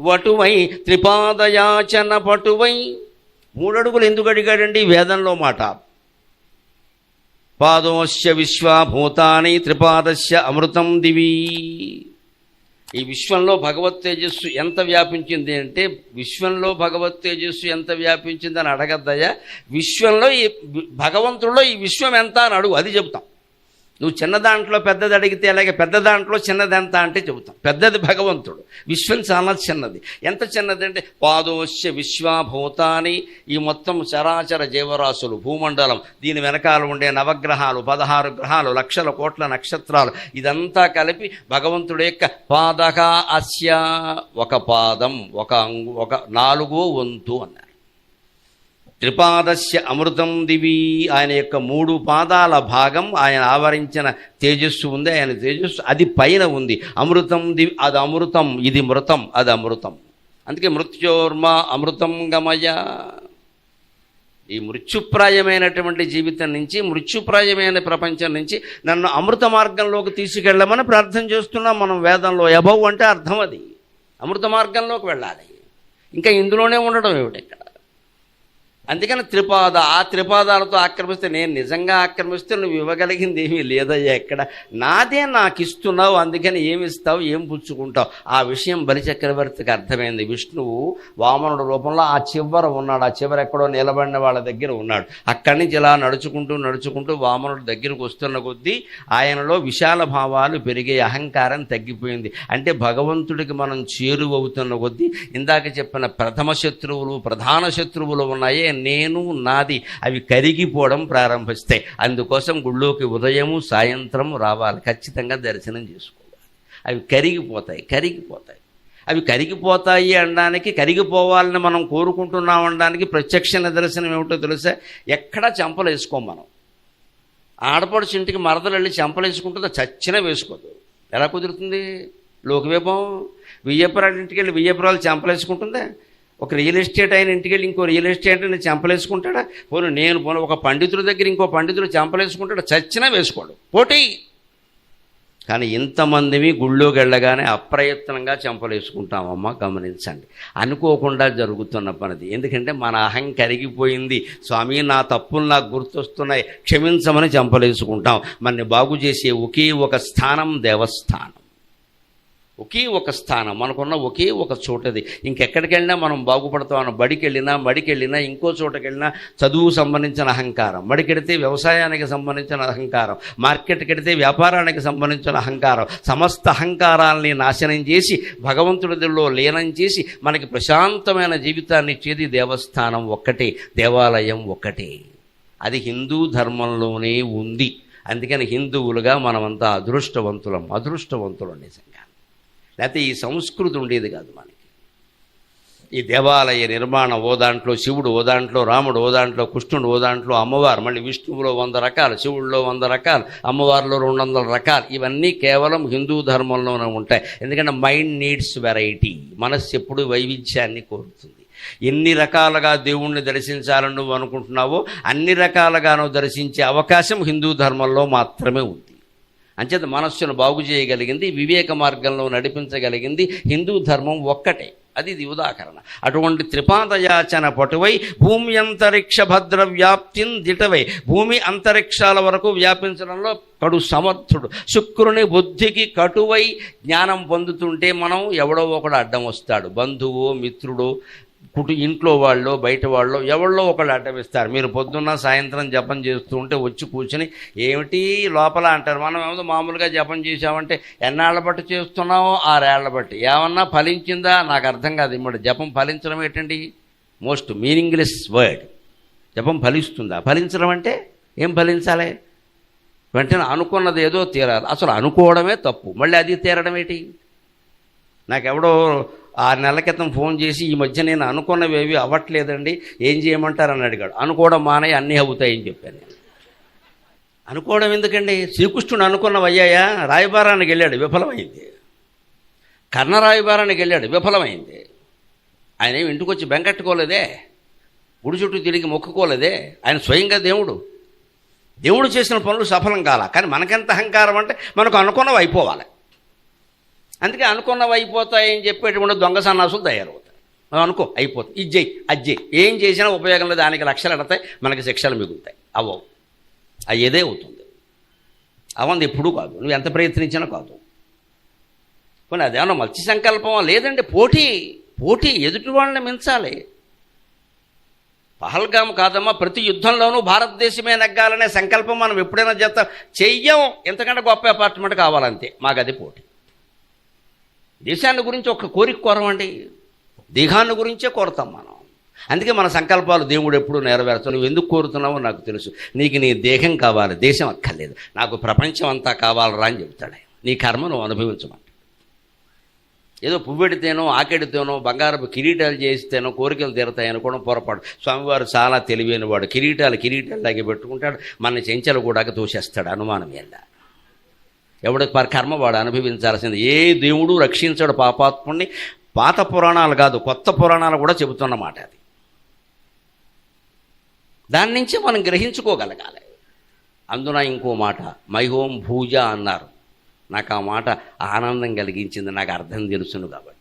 వటువై త్రిపాదయాచన పటువై మూడడుగులు ఎందుకు అడిగాడండి? వేదంలో మాట. పాదోస్య విశ్వభూతాని త్రిపాదస్య అమృతం దివి. ఈ విశ్వంలో భగవత్ తేజస్సు ఎంత వ్యాపించింది అంటే విశ్వంలో భగవత్ తేజస్సు ఎంత వ్యాపించింది అని అడగద్దయ్యా. విశ్వంలో ఈ భగవంతుడిలో ఈ విశ్వం ఎంత అని అడుగు అది చెబుతాం. నువ్వు చిన్న దాంట్లో పెద్దది అడిగితే అలాగే పెద్ద దాంట్లో చిన్నది ఎంత అంటే చెబుతాం. పెద్దది భగవంతుడు. విశ్వం చాలా చిన్నది. ఎంత చిన్నది అంటే పాదోశ్య విశ్వాభూతాని ఈ మొత్తం చరాచర జీవరాశులు భూమండలం దీని వెనకాల ఉండే నవగ్రహాలు పదహారు గ్రహాలు లక్షల కోట్ల నక్షత్రాలు ఇదంతా కలిపి భగవంతుడి యొక్క పాదక అస్య. ఒక పాదం ఒక అంగు ఒక నాలుగో వంతు అన్నారు. త్రిపాదస్య అమృతం దివి. ఆయన యొక్క మూడు పాదాల భాగం ఆయన ఆవరించిన తేజస్సు ఉంది ఆయన తేజస్సు అది పైన ఉంది. అమృతం దివి అది అమృతం ఇది మృతం అది అమృతం. అందుకే మృత్యోర్మ అమృతం గమయ. ఈ మృత్యుప్రాయమైనటువంటి జీవితం నుంచి మృత్యుప్రాయమైన ప్రపంచం నుంచి నన్ను అమృత మార్గంలోకి తీసుకెళ్ళమని ప్రార్థన చేస్తున్నాం. మనం వేదంలో ఎబవ్ అంటే అర్థం అది. అమృత మార్గంలోకి వెళ్ళాలి. ఇంకా ఇందులోనే ఉండడం ఏమిటి ఇక్కడ? అందుకని త్రిపాద ఆ త్రిపాదాలతో ఆక్రమిస్తే నేను నిజంగా ఆక్రమిస్తే నువ్వు ఇవ్వగలిగింది ఏమీ లేదయ్యా ఎక్కడ నాదే నాకు ఇస్తున్నావు అందుకని ఏమి ఇస్తావు ఏం పుచ్చుకుంటావు? ఆ విషయం బలిచక్రవర్తికి అర్థమైంది. విష్ణువు వామనుడు రూపంలో ఆ చివర ఉన్నాడు. ఆ చివర ఎక్కడో నిలబడిన వాళ్ళ దగ్గర ఉన్నాడు. అక్కడి నుంచి ఇలా నడుచుకుంటూ నడుచుకుంటూ వామనుడు దగ్గరకు వస్తున్న కొద్దీ ఆయనలో విశాల భావాలు పెరిగే అహంకారం తగ్గిపోయింది. అంటే భగవంతుడికి మనం చేరువవుతున్న కొద్దీ ఇందాక చెప్పిన ప్రథమ శత్రువులు ప్రధాన శత్రువులు ఉన్నాయే నేను నాది. అవి కరిగిపోవడం ప్రారంభిస్తాయి. అందుకోసం గుళ్ళోకి ఉదయము సాయంత్రం రావాలి. ఖచ్చితంగా దర్శనం చేసుకోవాలి. అవి కరిగిపోతాయి కరిగిపోతాయి. అవి కరిగిపోతాయి అనడానికి కరిగిపోవాలని మనం కోరుకుంటున్నాం అనడానికి ప్రత్యక్ష నిదర్శనం ఏమిటో తెలుసా? ఎక్కడా చెంపలు వేసుకోం మనం. ఆడపడుచు ఇంటికి మరదలు వెళ్ళి చెంపలు వేసుకుంటుందో చచ్చిన వేసుకోదు. ఎలా కుదురుతుంది? లోకవేపం వియ్యపురాడింటికి వెళ్ళి వియ్యపురాలు చెంపలు వేసుకుంటుందా? ఒక రియల్ ఎస్టేట్ అయిన ఇంటికి వెళ్ళి ఇంకో రియల్ ఎస్టేట్ అయిన చెంపలేసుకుంటాడా? పోను నేను పోను ఒక పండితుడి దగ్గర ఇంకో పండితుడు చెంపలేసుకుంటాడా? చచ్చినా వేసుకోడు. పోటీ. కానీ ఇంతమందివి గుళ్ళోకి వెళ్ళగానే అప్రయత్నంగా చెంపలేసుకుంటామమ్మా గమనించండి. అనుకోకుండా జరుగుతున్న పనిది. ఎందుకంటే మన అహం కరిగిపోయింది. స్వామి నా తప్పులు నాకు గుర్తొస్తున్నాయి. క్షమించమని చెంపలేసుకుంటాం. మనని బాగు చేసే ఒకే ఒక స్థానం దేవస్థానం. ఒకే ఒక స్థానం మనకున్న ఒకే ఒక చోటది. ఇంకెక్కడికి వెళ్ళినా మనం బాగుపడతాం బడికి వెళ్ళినా మడికి వెళ్ళినా ఇంకో చోటకి వెళ్ళినా చదువు సంబంధించిన అహంకారం మడికెడితే వ్యవసాయానికి సంబంధించిన అహంకారం మార్కెట్కి వెడితే వ్యాపారానికి సంబంధించిన అహంకారం సమస్త అహంకారాల్ని నాశనం చేసి భగవంతుడిలో లీనం చేసి మనకి ప్రశాంతమైన జీవితాన్ని ఇచ్చేది దేవస్థానం ఒక్కటే దేవాలయం ఒక్కటే. అది హిందూ ధర్మంలోనే ఉంది. అందుకని హిందువులుగా మనమంతా అదృష్టవంతులం అదృష్టవంతులం నిజంగా. లేకపోతే ఈ సంస్కృతి ఉండేది కాదు మనకి. ఈ దేవాలయ నిర్మాణం ఓ దాంట్లో శివుడు ఓ దాంట్లో రాముడు ఓ దాంట్లో కృష్ణుడు ఓ దాంట్లో అమ్మవారు మళ్ళీ విష్ణువులో వంద రకాలు శివుడిలో వంద రకాలు అమ్మవారిలో రెండు వందల రకాలు ఇవన్నీ కేవలం హిందూ ధర్మంలోనే ఉంటాయి. ఎందుకంటే మైండ్ నీడ్స్ వెరైటీ మనస్సు ఎప్పుడు వైవిధ్యాన్ని కోరుతుంది. ఎన్ని రకాలుగా దేవుణ్ణి దర్శించాలని నువ్వు అనుకుంటున్నావో అన్ని రకాలుగాను దర్శించే అవకాశం హిందూ ధర్మంలో మాత్రమే ఉంది. అంచేత మనస్సును బాగు చేయగలిగింది వివేక మార్గంలో నడిపించగలిగింది హిందూ ధర్మం ఒక్కటే. అది ఇది ఉదాహరణ. అటువంటి త్రిపాదయాచన పటువై భూమి అంతరిక్ష భద్ర వ్యాప్తిని దిటవై. భూమి అంతరిక్షాల వరకు వ్యాపించడంలో కడు సమర్థుడు. శుక్రుని బుద్ధికి కటువై జ్ఞానం పొందుతుంటే మనం ఎవడో ఒకడు అడ్డం వస్తాడు. బంధువు మిత్రుడు కుటు ఇంట్లో వాళ్ళు బయట వాళ్ళు ఎవళ్ళో ఒకళ్ళు అడ్డమిస్తారు. మీరు పొద్దున్న సాయంత్రం జపం చేస్తూ ఉంటే వచ్చి కూర్చొని ఏమిటి లోపల అంటారు? మనం ఏమో మామూలుగా జపం చేసామంటే ఎన్నాళ్ళ బట్టి చేస్తున్నామో ఆరేళ్ళ బట్టి ఏమన్నా ఫలించిందా? నాకు అర్థం కాదు. ఇమ్మడు జపం ఫలించడం ఏంటండి? Most meaningless word. జపం ఫలిస్తుందా? ఫలించడం అంటే ఏం ఫలించాలి? వెంటనే అనుకున్నది ఏదో తీరాలి. అసలు అనుకోవడమే తప్పు. మళ్ళీ అది తీరడం ఏంటి? నాకెవడో ఆరు నెలల క్రితం ఫోన్ చేసి ఈ మధ్య నేను అనుకున్నవి ఏవి అవ్వట్లేదండి ఏం చేయమంటారని అడిగాడు. అనుకోవడం మానయ్య అన్నీ అవుతాయని చెప్పాను నేను. అనుకోవడం ఎందుకండి? శ్రీకృష్ణుడు అనుకున్నవయ్యాయా? రాయబారానికి వెళ్ళాడు విఫలమైంది. కర్ణ రాయబారానికి వెళ్ళాడు విఫలమైంది. ఆయన ఏమి ఇంటికి వచ్చి బెంకట్టుకోలేదే గుడి చుట్టూ తిరిగి మొక్కుకోలేదే? ఆయన స్వయంగా దేవుడు. దేవుడు చేసిన పనులు సఫలం కాల కానీ మనకెంత అహంకారం అంటే మనకు అనుకున్నవి అయిపోవాలి. అందుకే అనుకున్నవి అయిపోతాయని చెప్పేటువంటి దొంగ సన్నాసులు తయారవుతాయి మనం అనుకో అయిపోతుంది. ఇది చెయ్యి అది చెయ్యి. ఏం చేసినా ఉపయోగం లేదు దానికి లక్షలు అడతాయి మనకి శిక్షలు మిగులుతాయి. అవ్వవు అయ్యేదే అవుతుంది. అవంది ఎప్పుడూ కాదు. నువ్వు ఎంత ప్రయత్నించినా కాదు. పోనీ అదేమన్నా మత్స్య సంకల్పం లేదండి పోటీ పోటీ ఎదుటి వాళ్ళని మించాలి. పహల్గాం కాదమ్మా ప్రతి యుద్ధంలోనూ భారతదేశమే నెగ్గాలనే సంకల్పం మనం ఎప్పుడైనా చేస్తాం. చెయ్యం. ఎంతకంటే గొప్ప అపార్ట్మెంట్ కావాలంతే. మాకు అది పోటీ. దేశాన్ని గురించి ఒక కోరిక కోరమండి. దేహాన్ని గురించే కోరతాం మనం. అందుకే మన సంకల్పాలు దేవుడు ఎప్పుడు నెరవేర్చు నువ్వు ఎందుకు కోరుతున్నావో నాకు తెలుసు. నీకు నీ దేహం కావాలి. దేశం అక్కర్లేదు. నాకు ప్రపంచం అంతా కావాలరా అని చెప్తాడు నీ కర్మ నువ్వు అనుభవించమంట ఏదో పువ్వెడితేనో ఆకెడితేనో బంగారపు కిరీటాలు చేస్తేనో కోరికలు తీరతాయి కూడా పొరపాటు. స్వామివారు చాలా తెలివైన వాడు. కిరీటాలు లాగే పెట్టుకుంటాడు. మన చెంచలు కూడా తోసేస్తాడు అనుమానం ఏందా ఎవడి పర్ కర్మ వాడు అనుభవించాల్సింది. ఏ దేవుడు రక్షించాడు పాపాత్ముడిని పాత పురాణాలు కాదు కొత్త పురాణాలు కూడా చెబుతున్నమాట అది. దాని నుంచి మనం గ్రహించుకోగలగాలి. అందున ఇంకో మాట మైహోం భూజ అన్నారు. నాకు ఆ మాట ఆనందం కలిగించింది నాకు అర్థం తెలుసును కాబట్టి.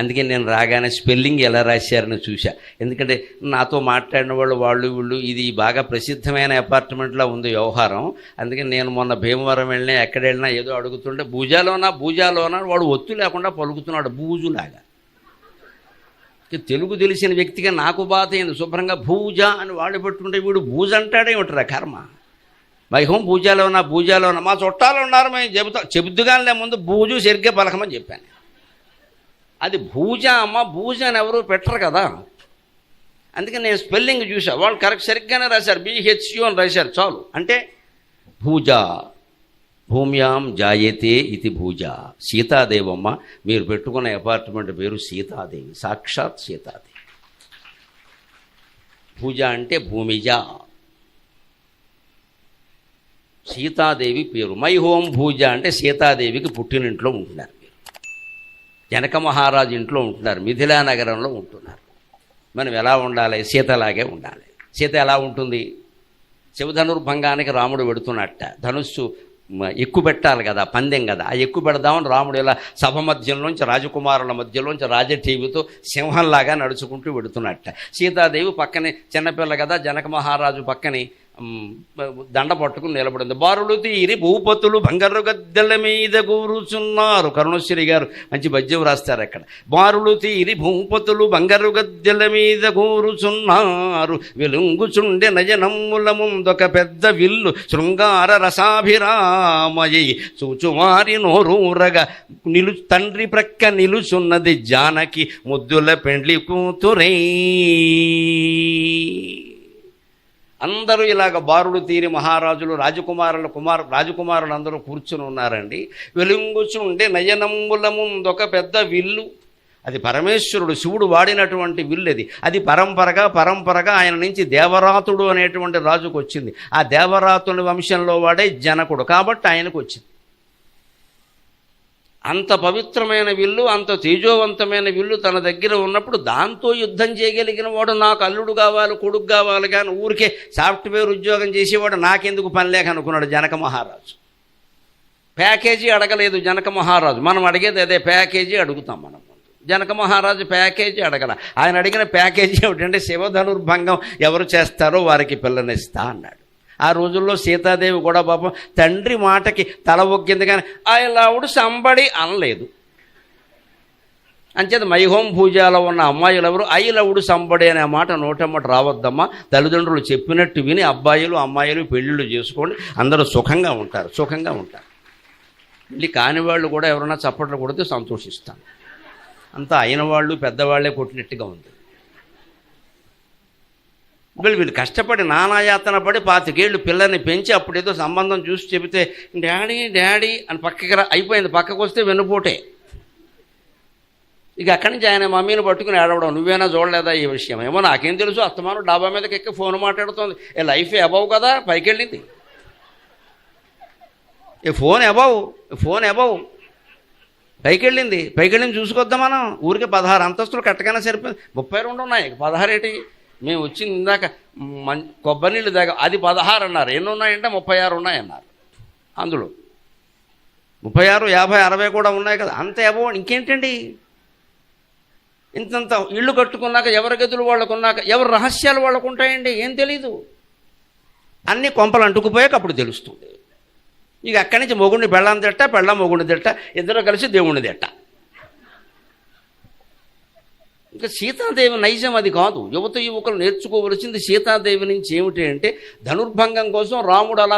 అందుకే నేను రాగానే స్పెల్లింగ్ ఎలా రాశారని చూశా. ఎందుకంటే నాతో మాట్లాడిన వాళ్ళు వాళ్ళు వీళ్ళు ఇది బాగా ప్రసిద్ధమైన అపార్ట్మెంట్లో ఉంది వ్యవహారం. అందుకే నేను మొన్న భీమవరం వెళ్ళినా ఎక్కడ వెళ్ళినా ఏదో అడుగుతుంటే భూజాలోనా భూజాలోనా? వాడు ఒత్తు లేకుండా పలుకుతున్నాడు బూజులాగా తెలుగు తెలిసిన వ్యక్తిగా నాకు బాధ అయింది. శుభ్రంగా భూజ అని వాళ్ళు పెట్టుకుంటే వీడు భూజ అంటాడే ఉంటారా కర్మ? వైహం పూజలో ఉన్నా పూజలో ఉన్నా మా చుట్టాలు ఉన్నారు మేము చెబుతా చెబుద్దుగానే ముందు భూజు సరిగ్గా పలకమని చెప్పాను. అది భూజ అమ్మ భూజ అని ఎవరు పెట్టరు కదా. అందుకే నేను స్పెల్లింగ్ చూసా వాళ్ళు కరెక్ట్ సరిగ్గానే రాశారు. బిహెచ్యు అని రాశారు. చాలు. అంటే భూజ భూమ్యాం జాయతే ఇది భూజ. సీతాదేవమ్మ మీరు పెట్టుకున్న అపార్ట్మెంట్ పేరు సీతాదేవి. సాక్షాత్ సీతాదేవి. భూజ అంటే భూమిజ. సీతాదేవి పేరు. మై హోం భూజ అంటే సీతాదేవికి పుట్టినింట్లో ఉంటున్నారు. జనక మహారాజు ఇంట్లో ఉంటున్నారు మిథిలా నగరంలో ఉంటున్నారు. మనం ఎలా ఉండాలి? సీతలాగే ఉండాలి. సీత ఎలా ఉంటుంది? శివధనుర్భంగానికి రాముడు పెడుతున్నట్ట ధనుస్సు మ- ఎక్కువ పెట్టాలి కదా పందెం కదా. ఆ ఎక్కువ పెడదామని రాముడు ఇలా సభ మధ్యలోంచి రాజకుమారుల మధ్యలోంచి రాజటీవీతో సింహంలాగా నడుచుకుంటూ పెడుతున్నట్ట సీతాదేవి పక్కనే చిన్నపిల్ల కదా జనక మహారాజు పక్కనే దండ పట్టుకుని నిలబడింది. బారులు తీరి భూపతులు బంగారు గద్దెల మీద కూరుచున్నారు కరుణశ్రీ గారు మంచి పద్యం రాస్తారు అక్కడ. బారులు తీరి భూపతులు బంగారు గద్దెల మీద కూరుచున్నారు వెలుంగుచుండె నయనమ్ముల ముందొక పెద్ద విల్లు శృంగార రసాభిరామయ్యి చూచువారి నోరూరగా నిలు తండ్రి ప్రక్క నిలుచున్నది జానకి ముద్దుల పెండ్లి కూతురే. అందరూ ఇలాగ బారులు తీరి మహారాజులు రాజకుమారుల కుమార్ రాజకుమారులు అందరూ కూర్చుని ఉన్నారండి. వెలుంగుచుండే నయనంబుల ముందొక పెద్ద విల్లు. అది పరమేశ్వరుడు శివుడు వాడినటువంటి విల్లు అది అది పరంపరగా పరంపరగా ఆయన నుంచి దేవరాతుడు అనేటువంటి రాజుకు వచ్చింది ఆ దేవరాతుని వంశంలో వాడే జనకుడు. కాబట్టి ఆయనకు వచ్చింది అంత పవిత్రమైన విల్లు అంత తేజోవంతమైన విల్లు తన దగ్గర ఉన్నప్పుడు దాంతో యుద్ధం చేయగలిగిన వాడు నాకు అల్లుడు కావాలి కొడుకు కావాలి కానీ ఊరికే సాఫ్ట్వేర్ ఉద్యోగం చేసేవాడు నాకెందుకు పని లేక అనుకున్నాడు జనక మహారాజు. ప్యాకేజీ అడగలేదు జనక మహారాజు. మనం అడిగేది అదే ప్యాకేజీ అడుగుతాం మనం జనక మహారాజు ప్యాకేజీ అడగల. ఆయన అడిగిన ప్యాకేజీ ఏమిటంటే శివధనుర్భంగం ఎవరు చేస్తారో వారికి పిల్లనిస్తా అన్నాడు. ఆ రోజుల్లో సీతాదేవి కూడా పాపం తండ్రి మాటకి తల ఒగ్గింది కానీ ఐ లవ్డ్ సంబడి అనలేదు. అంచేత మైహోం పూజలో ఉన్న అమ్మాయిలు ఎవరు ఐలవుడు సంబడి అనే మాట నోటమ్మట రావద్దమ్మా. తల్లిదండ్రులు చెప్పినట్టు విని అబ్బాయిలు అమ్మాయిలు పెళ్ళిళ్ళు చేసుకోండి. అందరూ సుఖంగా ఉంటారు సుఖంగా ఉంటారు. పెళ్ళి కాని వాళ్ళు కూడా ఎవరైనా చప్పట్లు కొడితే సంతోషిస్తాను అంతా అయిన వాళ్ళు పెద్దవాళ్ళే కొట్టినట్టుగా ఉంది. వీళ్ళు వీళ్ళు కష్టపడి నానాయాతన పడి పాతికేళ్ళు పిల్లల్ని పెంచి అప్పుడేదో సంబంధం చూసి చెబితే డాడీ డాడీ అని పక్కకి రా అయిపోయింది. పక్కకు వస్తే వెన్నుపోటే. ఇక అక్కడి నుంచి ఆయన మమ్మీని పట్టుకుని ఏడవడం నువ్వేనా చూడలేదా ఈ విషయం? ఏమో నాకేం తెలుసు అత్తమాను డాబా మీదకి ఎక్కి ఫోన్ మాట్లాడుతోంది. ఏ లైఫ్ అబవ్ కదా పైకి వెళ్ళింది ఏ ఫోన్ అబవ్ ఫోన్ అబవ్ పైకి వెళ్ళింది పైకి వెళ్ళింది చూసుకొద్దాం మనం. ఊరికి పదహారు అంతస్తులు కట్టగానే సరిపోయింది. ముప్పై రెండు ఉన్నాయి. పదహారు ఏంటి మేము వచ్చింది ఇందాక మం కొబ్బరి నీళ్ళు దాకా అది పదహారు అన్నారు. ఎన్ని ఉన్నాయంటే ముప్పై ఆరు ఉన్నాయన్నారు. అందులో ముప్పై ఆరు యాభై అరవై కూడా ఉన్నాయి కదా. అంత అబో ఇంకేంటండి? ఇంతంత ఇళ్ళు కట్టుకున్నాక ఎవరి గదులు వాళ్ళకున్నాక ఎవరి రహస్యాలు వాళ్ళకు ఉంటాయండి? ఏం తెలీదు. అన్ని కొంపలు అంటుకుపోయాక అప్పుడు తెలుస్తుంది. ఇక అక్కడి నుంచి మొగుడిని పెళ్ళాం తిట్ట పెళ్ళం మొగుడిని తిట్ట ఇద్దరు కలిసి దేవుణ్ణి తిట్ట. ఇంకా సీతాదేవి నైజం అది కాదు. యువత యువకులు నేర్చుకోవలసింది సీతాదేవి నుంచి ఏమిటి అంటే ధనుర్భంగం కోసం రాముడు అలా